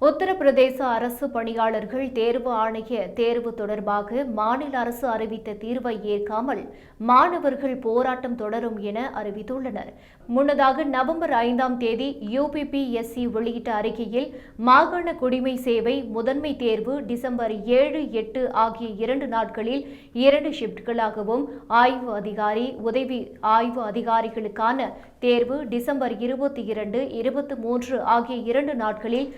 உத்தரப்பிரதேச அரசு பணியாளர்கள் தேர்வு ஆணைய தேர்வு தொடர்பாக மாநில அரசு அறிவித்த தீர்வை ஏற்காமல் மாணவர்கள் போராட்டம் தொடரும் என அறிவித்துள்ளனர். முன்னதாக நவம்பர் ஐந்தாம் தேதி யுபிபிஎஸ்சி வெளியிட்ட அறிக்கையில் மாகாண குடிமை சேவை முதன்மை தேர்வு டிசம்பர் ஏழு எட்டு ஆகிய இரண்டு நாட்களில் இரண்டு ஷிப்ட்களாகவும் ஆய்வு அதிகாரி உதவி ஆய்வு அதிகாரிகளுக்கான தேர்வு டிசம்பர் இருபத்தி இரண்டு இருபத்தி மூன்று ஆகிய இரண்டு நாட்களில்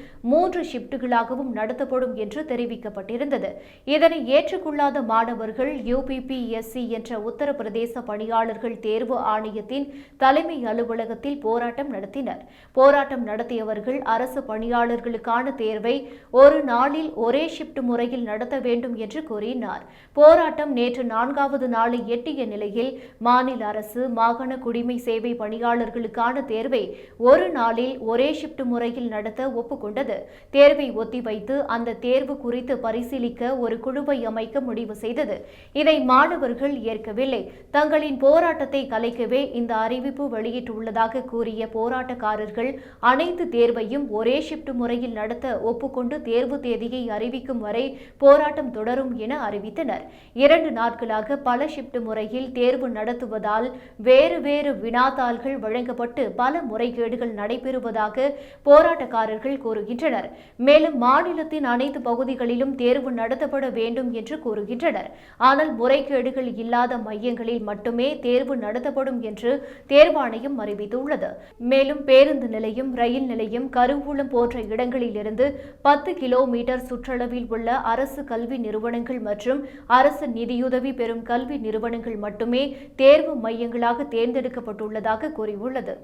மூன்று ஷிப்டுகளாகவும் நடத்தப்படும் என்று தெரிவிக்கப்பட்டிருந்தது. இதனை ஏற்றுக்கொள்ளாத மாணவர்கள் யுபிபிஎஸ்சி என்ற உத்தரப்பிரதேச பணியாளர்கள் தேர்வு ஆணையத்தின் தலைமை அலுவலகத்தில் போராட்டம் நடத்தினர். போராட்டம் நடத்தியவர்கள் அரசு பணியாளர்களுக்கான தேர்வை ஒரு நாளில் ஒரே ஷிப்ட் முறையில் நடத்த வேண்டும் என்று கூறினார். போராட்டம் நேற்று நான்காவது நாளை எட்டிய நிலையில் மாநில அரசு மாகாண குடிமை சேவை பணியாளர்களுக்கான தேர்வை ஒரு நாளில் ஒரே ஷிப்ட் முறையில் நடத்த ஒப்புக்கொண்டது. தேர்வை ஒத்திவைத்து அந்த தேர்வு குறித்து பரிசீலிக்க ஒரு குழுவை அமைக்க முடிவு செய்தது. இதை மாணவர்கள் ஏற்கவில்லை. தங்களின் போராட்டத்தை கலைக்கவே இந்த அறிவிப்பு வெளியிட்டுள்ளதாக கூறிய போராட்டக்காரர்கள் அனைத்து தேர்வையும் ஒரே ஷிப்ட் முறையில் நடத்த ஒப்புக்கொண்டு தேர்வு தேதியை அறிவிக்கும் வரை போராட்டம் தொடரும் என அறிவித்தனர். இரண்டு நாட்களாக பல ஷிப்ட் முறையில் தேர்வு நடத்துவதால் வேறு வேறு வினாத்தாள்கள் வழங்கப்பட்டு பல முறைகேடுகள் நடைபெறுவதாக போராட்டக்காரர்கள் கூறுகின்றனர். மேலும் மாநிலத்தின் அனைத்து பகுதிகளிலும் தேர்வு நடத்தப்பட வேண்டும் என்று கூறுகின்றனர். ஆனால் முறைகேடுகள் இல்லாத மையங்களில் மட்டுமே தேர்வு நடத்தப்படும் என்று தேர்வாணையம் அறிவித்துள்ளது. மேலும் பேருந்து நிலையம் ரயில் நிலையம் கருவூலம் போன்ற இடங்களிலிருந்து பத்து கிலோமீட்டர் சுற்றளவில் உள்ள அரசு கல்வி நிறுவனங்கள் மற்றும் அரசு நிதியுதவி பெறும் கல்வி நிறுவனங்கள் மட்டுமே தேர்வு மையங்களாக தேர்ந்தெடுக்கப்பட்டுள்ளதாக கூறியுள்ளது.